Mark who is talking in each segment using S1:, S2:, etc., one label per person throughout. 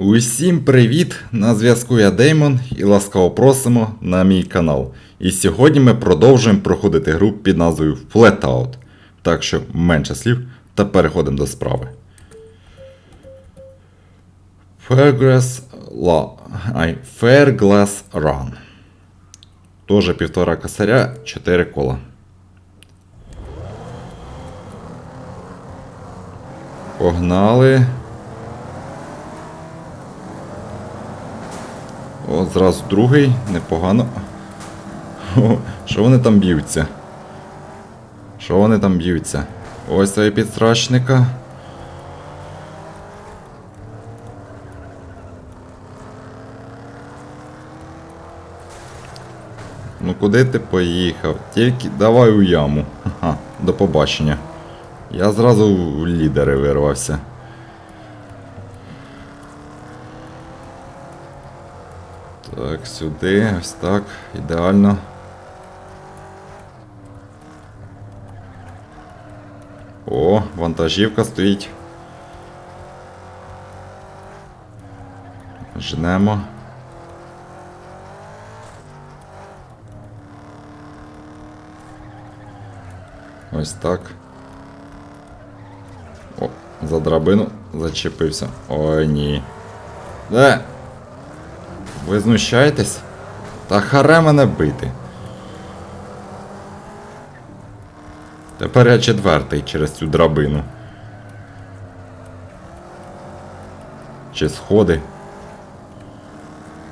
S1: Усім привіт! На зв'язку я Деймон і ласкаво просимо на мій канал. І сьогодні ми продовжуємо проходити гру під назвою Flatout. Так що менше слів та переходимо до справи. Fairgrass La... Ай, Fairglass Run. Тоже півтора косаря, 4 кола. Погнали. О, зразу другий, непогано. Що вони там б'ються? Що вони там б'ються? Ось цей підстрачника. Ну куди ти поїхав? Тільки давай у яму. Ага, до побачення. Я зразу в лідери вирвався. Так, сюди, ось так, ідеально. О, вантажівка стоїть. Жнемо. Ось так. О, за драбину зачепився. Ой ні. Де? Ви знущаєтесь? Та харе мене бити. Тепер я четвертий через цю драбину. Чи сходи.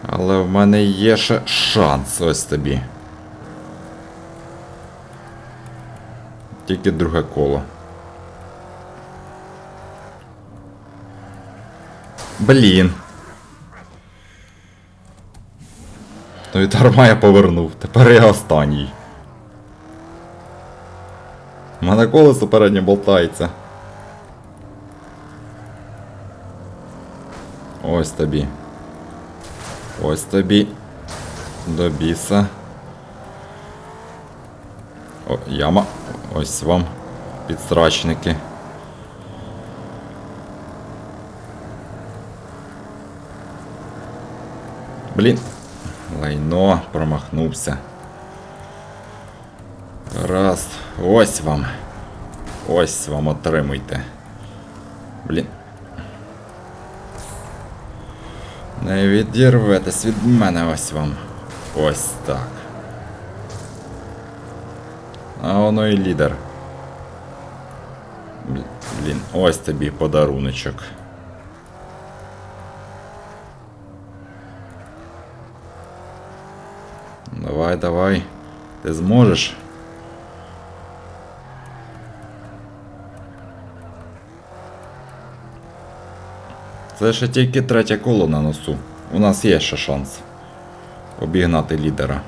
S1: Але в мене є ще шанс ось тобі. Тільки друге коло. Блін. Ну і дарма я повернув. Тепер я останній. У мене колесо переднє болтається. Ось тобі. Ось тобі. До біса. О, яма. Ось вам. Підстрачники. Блін. Лайно, промахнувся. Раз. Ось вам. Ось вам отримуйте. Блін. Не відірветесь від мене ось вам. Ось так. А воно і лідер. Блін, ось тобі подаруночок. Давай, давай. Ти зможеш. Це ще тільки третє коло на носу. У нас є ще шанс обігнати лідера.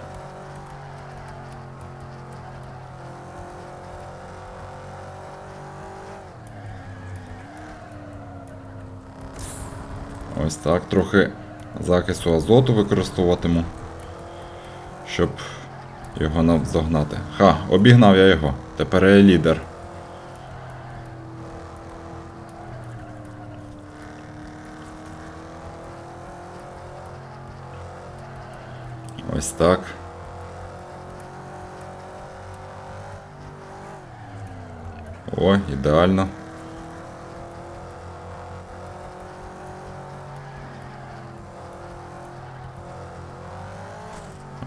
S1: Ось так, трохи захисту азоту використовуватиму щоб його навздогнати. Ха, обігнав я його. Тепер я лідер. Ось так. О, ідеально.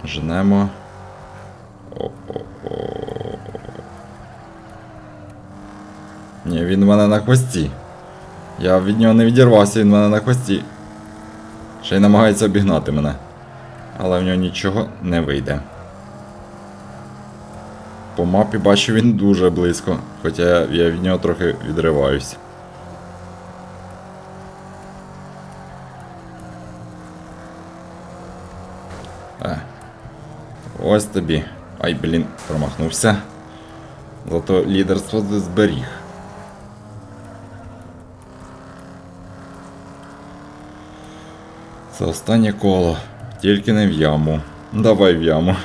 S1: Женемо. О-о-о. Ні, він в мене на хвості. Я від нього не відірвався, він в мене на хвості. Ще й намагається обігнати мене. Але в нього нічого не вийде. По мапі бачу він дуже близько, хоча я від нього трохи відриваюсь. Ось тобі. Ай, блін, промахнувся. Зато лідерство зберіг. Це останнє коло. Тільки не в яму. Давай в яму.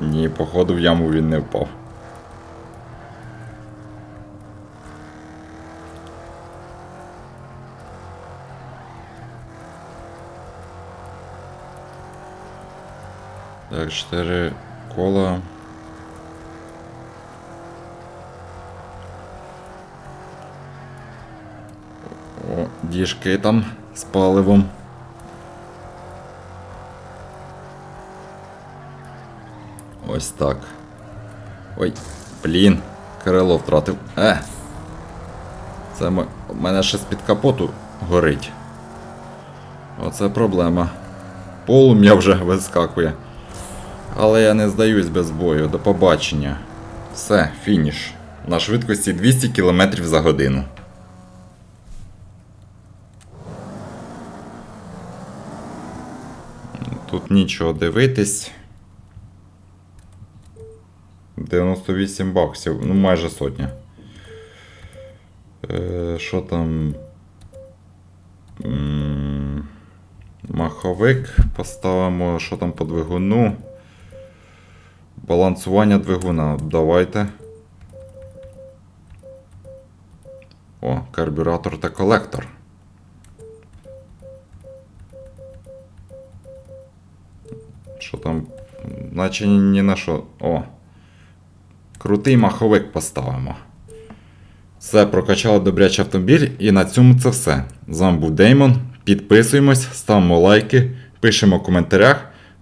S1: Ні, походу в яму він не впав. Так, 4 кола. О, діжки там з паливом. Ось так. Ой, блін, крило втратив. Е! Це м- у мене ще з-під капоту горить. Оце проблема. Полум'я вже вискакує. Але я не здаюсь без бою. До побачення. Все, фініш. На швидкості 200 км за годину. Тут нічого дивитись. 98 баксів, ну майже сотня. Е, що там? М, Маховик поставимо, що там по двигуну. Балансування двигуна. Давайте. О, карбюратор та колектор. Що там? Наче ні, на що. О. Крутий маховик поставимо. Все, прокачали добрячий автомобіль, і на цьому це все. З вами був Деймон. Підписуємось, ставимо лайки, пишемо в коментарях.